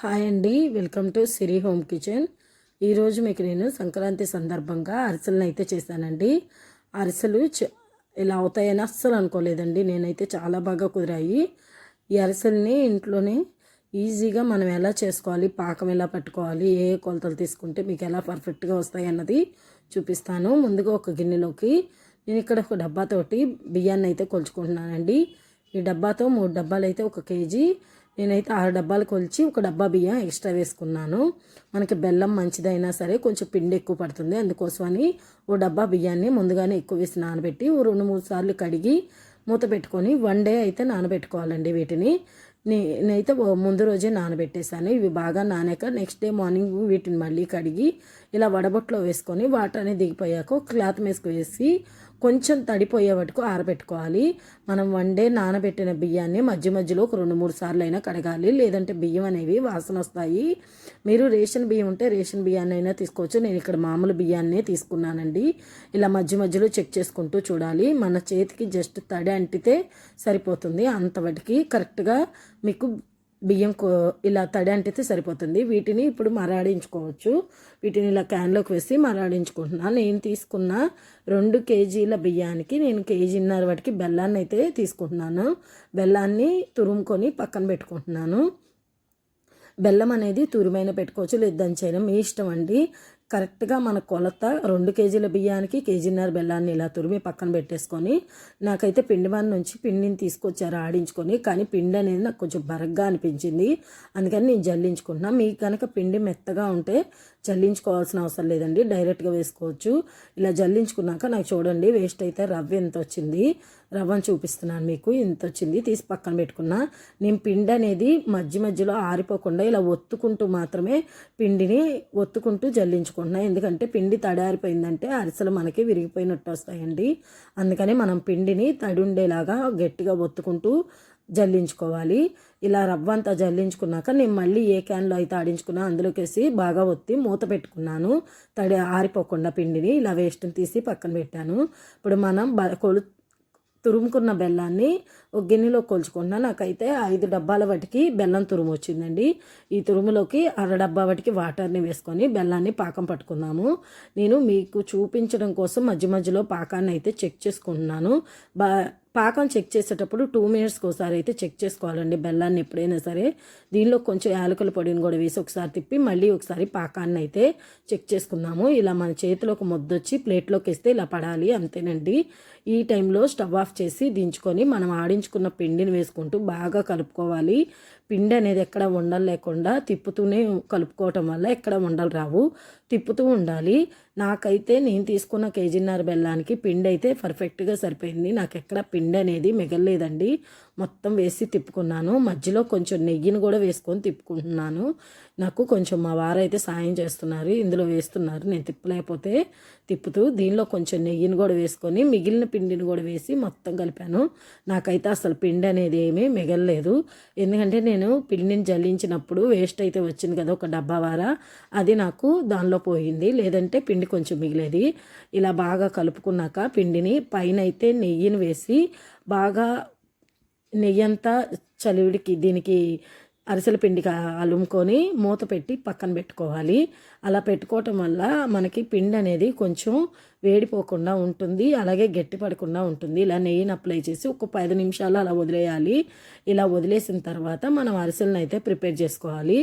Hi అండి. Welcome to Siri home kitchen. ఈరోజు మీకు నేను సంక్రాంతి సందర్భంగా అరిసెలను అయితే చేశానండి. అరిసెలు చ ఇలా అవుతాయని అస్సలు అనుకోలేదండి. నేనైతే చాలా బాగా కుదిరాయి. ఈ అరిసెల్ని ఇంట్లోనే ఈజీగా మనం ఎలా చేసుకోవాలి పాకం ఎలా పట్టుకోవాలి ఏ కొలతలు తీసుకుంటే మీకు ఎలా పర్ఫెక్ట్గా వస్తాయి అన్నది చూపిస్తాను. ముందుగా ఒక గిన్నెలోకి నేను ఇక్కడ ఒక డబ్బాతోటి బియ్యాన్ని అయితే కొలుచుకుంటున్నానండి. ఈ డబ్బాతో మూడు డబ్బాలు అయితే ఒక కేజీ నేనైతే ఆరు డబ్బాలు కొలిచి ఒక డబ్బా బియ్యం ఎక్స్ట్రా వేసుకున్నాను. మనకి బెల్లం మంచిదైనా సరే కొంచెం పిండి ఎక్కువ పడుతుంది. అందుకోసమని ఓ డబ్బా బియ్యాన్ని ముందుగానే ఎక్కువ వేసి నానబెట్టి ఓ రెండు మూడు సార్లు కడిగి మూత పెట్టుకొని వన్ డే అయితే నానబెట్టుకోవాలండి వీటిని. నేనైతే ముందు రోజే నానబెట్టేశాను. ఇవి బాగా నానాక నెక్స్ట్ డే మార్నింగ్ వీటిని మళ్ళీ కడిగి ఇలా వడబొట్లో వేసుకొని వాటర్ అనేది దిగిపోయాక క్లాత్ మేసుకు వేసి కొంచెం తడిపోయే వరకు ఆరబెట్టుకోవాలి. మనం వండే నానబెట్టిన బియ్యాన్ని మధ్య మధ్యలో ఒక రెండు మూడు సార్లు అయినా కడగాలి. లేదంటే బియ్యం అనేవి వాసన వస్తాయి. మీరు రేషన్ బియ్యం ఉంటే రేషన్ బియ్యాన్ని అయినా తీసుకోవచ్చు. నేను ఇక్కడ మామూలు బియ్యాన్నే తీసుకున్నానండి. ఇలా మధ్య మధ్యలో చెక్ చేసుకుంటూ చూడాలి. మన చేతికి జస్ట్ తడి అంటితే సరిపోతుంది. అంతవరకు కరెక్ట్గా మీకు బియ్యం ఇలా తడి అంటితే సరిపోతుంది. వీటిని ఇప్పుడు మరాడించుకోవచ్చు. వీటిని ఇలా క్యాన్లోకి వేసి మరాడించుకుంటున్నాను నేను తీసుకున్న రెండు కేజీల బియ్యానికి నేను కేజీన్నర వాటికి బెల్లాన్ని అయితే తీసుకుంటున్నాను. బెల్లాన్ని తురుముకొని పక్కన పెట్టుకుంటున్నాను. బెల్లం అనేది తురుమైన పెట్టుకోవచ్చు లేదు దంచైనా మీ ఇష్టం అండి. కరెక్ట్గా మన కొలత రెండు కేజీల బియ్యానికి కేజీన్నర బెల్లాన్ని ఇలా తురిమి పక్కన పెట్టేసుకొని నాకైతే పిండి నుంచి పిండిని తీసుకొచ్చారు ఆడించుకొని కానీ పిండి అనేది నాకు కొంచెం బరగ్గా అనిపించింది. అందుకని నేను జల్లించుకుంటున్నా. మీకు కనుక పిండి మెత్తగా ఉంటే జల్లించుకోవాల్సిన అవసరం లేదండి. డైరెక్ట్గా వేసుకోవచ్చు. ఇలా జల్లించుకున్నాక నాకు చూడండి వేస్ట్ అయితే రవ్వ ఎంత వచ్చింది? రవ్వను చూపిస్తున్నాను మీకు. ఇంత వచ్చింది. తీసి పక్కన పెట్టుకున్నా. నేను పిండి అనేది మధ్య మధ్యలో ఆరిపోకుండా ఇలా ఒత్తుకుంటూ మాత్రమే పిండిని ఒత్తుకుంటూ జల్లించుకుంటున్నా. ఎందుకంటే పిండి తడారిపోయిందంటే అరిసెలు మనకి విరిగిపోయినట్టు వస్తాయండి. అందుకని మనం పిండిని తడి ఉండేలాగా గట్టిగా ఒత్తుకుంటూ జల్లించుకోవాలి. ఇలా రవ్వ అంతా జల్లించుకున్నాక నేను మళ్ళీ ఏ క్యాన్లో అయితే ఆడించుకున్నా అందులోకి బాగా ఒత్తి మూత పెట్టుకున్నాను. తడి ఆరిపోకుండా పిండిని ఇలా వేస్ట్ని తీసి పక్కన పెట్టాను. ఇప్పుడు మనం కొలు తురుముకున్న బెల్లాన్ని ఒక గిన్నెలో కొలుచుకున్నా నాకైతే ఐదు డబ్బాల వాటికి బెల్లం తురుము వచ్చిందండి. ఈ తురుములోకి అర డబ్బా వాటికి వాటర్ని వేసుకొని బెల్లాన్ని పాకం పట్టుకున్నాము నేను మీకు చూపించడం కోసం మధ్య మధ్యలో పాకాన్ని అయితే చెక్ చేసుకుంటున్నాను. బా పాకం చెక్ చేసేటప్పుడు టూ మినిట్స్కి ఒకసారి అయితే చెక్ చేసుకోవాలండి. బెల్లాన్ని ఎప్పుడైనా సరే. దీనిలో కొంచెం యాలకుల పొడిని కూడా వేసి ఒకసారి తిప్పి మళ్ళీ ఒకసారి పాకాన్ని అయితే చెక్ చేసుకుందాము. ఇలా మన చేతిలో ఒక ముద్దొచ్చి ప్లేట్లోకి వేస్తే ఇలా పడాలి అంతేనండి. ఈ టైంలో స్టవ్ ఆఫ్ చేసి దించుకొని మనం ఆడించుకున్న పిండిని వేసుకుంటూ బాగా కలుపుకోవాలి. పిండి అనేది ఎక్కడ ఉండలు లేకుండా తిప్పుతూనే కలుపుకోవటం వల్ల ఎక్కడ ఉండలు రావు. తిప్పుతూ ఉండాలి. నాకైతే నేను తీసుకున్న కేజీన్నర బెల్లానికి పిండి అయితే పర్ఫెక్ట్గా సరిపోయింది. నాకు ఎక్కడ పిండి అనేది మిగలలేదండి. మొత్తం వేసి తిప్పుకున్నాను. మధ్యలో కొంచెం నెయ్యిని కూడా వేసుకొని తిప్పుకుంటున్నాను. నాకు కొంచెం మా వారైతే సాయం చేస్తున్నారు ఇందులో వేస్తున్నారు. నేను తిప్పలేకపోతే తిప్పుతూ దీనిలో కొంచెం నెయ్యిని కూడా వేసుకొని మిగిలిన పిండిని కూడా వేసి మొత్తం కలిపాను. నాకైతే అసలు పిండి అనేది ఏమీ మిగలలేదు. ఎందుకంటే నేను పిండిని జల్లించినప్పుడు వేస్ట్ అయితే వచ్చింది కదా ఒక డబ్బా వార. అది నాకు దానిలో పోయింది. లేదంటే పిండి కొంచెం మిగిలేది. ఇలా బాగా కలుపుకున్నాక పిండిని పైన అయితే నెయ్యిని వేసి బాగా నెయ్యి అంతా చలివిడికి దీనికి అరిసెల పిండికి అలుముకొని మూత పెట్టి పక్కన పెట్టుకోవాలి. అలా పెట్టుకోవటం వల్ల మనకి పిండి అనేది కొంచెం వేడిపోకుండా ఉంటుంది అలాగే గట్టి పడకుండా ఉంటుంది. ఇలా నెయ్యిని అప్లై చేసి ఒక పది నిమిషాలు అలా వదిలేయాలి. ఇలా వదిలేసిన తర్వాత మనం అరిసెలను అయితే ప్రిపేర్ చేసుకోవాలి.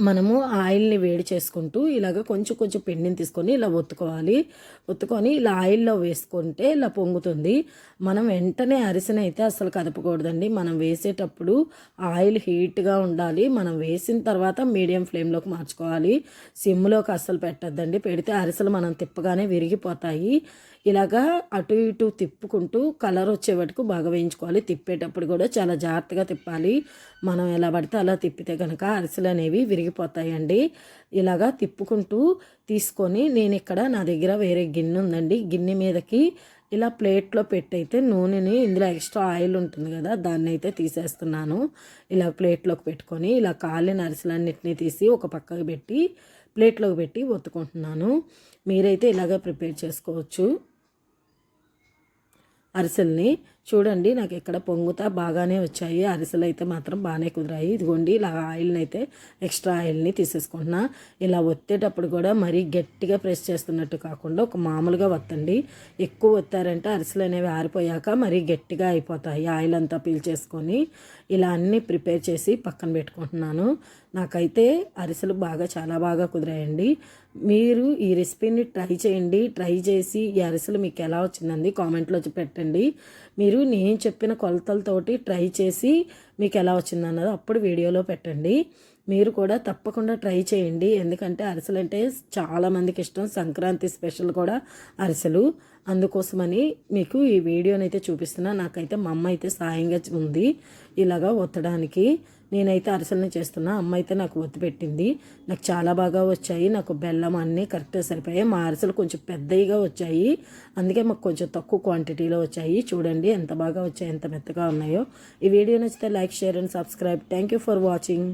మనము ఆయిల్ని వేడి చేసుకుంటూ ఇలాగ కొంచెం కొంచెం పిండిని తీసుకొని ఇలా ఒత్తుకోవాలి. ఒత్తుకొని ఇలా ఆయిల్లో వేసుకుంటే ఇలా పొంగుతుంది. మనం వెంటనే అరిసెనైతే అసలు కదపకూడదండి. మనం వేసేటప్పుడు ఆయిల్ హీట్గా ఉండాలి. మనం వేసిన తర్వాత మీడియం ఫ్లేమ్లోకి మార్చుకోవాలి. సిమ్లోకి అస్సలు పెట్టద్దండి. పెడితే అరిసెలు మనం తిప్పగానే విరిగిపోతాయి. ఇలాగా అటు ఇటు తిప్పుకుంటూ కలర్ వచ్చే వరకు బాగా వేయించుకోవాలి. తిప్పేటప్పుడు కూడా చాలా జాగ్రత్తగా తిప్పాలి. మనం ఎలా పడితే అలా తిప్పితే కనుక అరిసెలు అనేవి విరిగి విరిగిపోతాయండి. ఇలాగా తిప్పుకుంటూ తీసుకొని నేను ఇక్కడ నా దగ్గర వేరే గిన్నె ఉందండి. గిన్నె మీదకి ఇలా ప్లేట్లో పెట్టయితే నూనెని ఇందులో ఎక్స్ట్రా ఆయిల్ ఉంటుంది కదా దాన్ని అయితే తీసేస్తున్నాను. ఇలా ప్లేట్లోకి పెట్టుకొని ఇలా కాలిన అరిసెలన్నిటినీ తీసి ఒక పక్కకు పెట్టి ప్లేట్లోకి పెట్టి ఒత్తుకుంటున్నాను. మీరైతే ఇలాగ ప్రిపేర్ చేసుకోవచ్చు. అరిసెల్ని చూడండి నాకు ఇక్కడ పొంగుతా బాగానే వచ్చాయి. అరిసెలు అయితే మాత్రం బాగానే కుదిరాయి. ఇదిగోండి ఇలా ఆయిల్ని అయితే ఎక్స్ట్రా ఆయిల్ని తీసేసుకుంటున్నా. ఇలా ఒత్తేటప్పుడు కూడా మరీ గట్టిగా ప్రెస్ చేస్తున్నట్టు కాకుండా ఒక మామూలుగా వత్తండి ఎక్కువ ఒత్తారంటే అరిసెలు అనేవి ఆరిపోయాక మరీ గట్టిగా అయిపోతాయి ఆయిల్ అంతా పీల్చేసుకొని ఇలా అన్నీ ప్రిపేర్ చేసి పక్కన పెట్టుకుంటున్నాను. నాకైతే అరిసెలు బాగా చాలా బాగా కుదిరాయండి. మీరు ఈ రెసిపీని ట్రై చేయండి. ట్రై చేసి ఈ అరిసెలు మీకు ఎలా వచ్చిందండి కామెంట్లో పెట్టండి. మీరు నేను చెప్పిన కొలతలతోటి ట్రై చేసి మీకు ఎలా వచ్చింది అన్నది అప్పుడు వీడియోలో పెట్టండి. మీరు కూడా తప్పకుండా ట్రై చేయండి. ఎందుకంటే అరిసెలు అంటే చాలామందికి ఇష్టం. సంక్రాంతి స్పెషల్ కూడా అరిసెలు. అందుకోసమని మీకు ఈ వీడియోనైతే చూపిస్తున్నా. నాకైతే మా అమ్మ అయితే సాయంగా ఉంది. ఇలాగా ఒత్తడానికి. నేనైతే అరిసెలని చేస్తున్నా. అమ్మ అయితే నాకు ఒత్తి పెట్టింది. నాకు చాలా బాగా వచ్చాయి. నాకు బెల్లం అన్నీ కరెక్ట్గా సరిపోయాయి. మా అరిసెలు కొంచెం పెద్దవిగా వచ్చాయి. అందుకే మాకు కొంచెం తక్కువ క్వాంటిటీలో వచ్చాయి. చూడండి ఎంత బాగా వచ్చాయి ఎంత మెత్తగా ఉన్నాయో. ఈ వీడియో నచ్చితే like share and subscribe. Thank you for watching.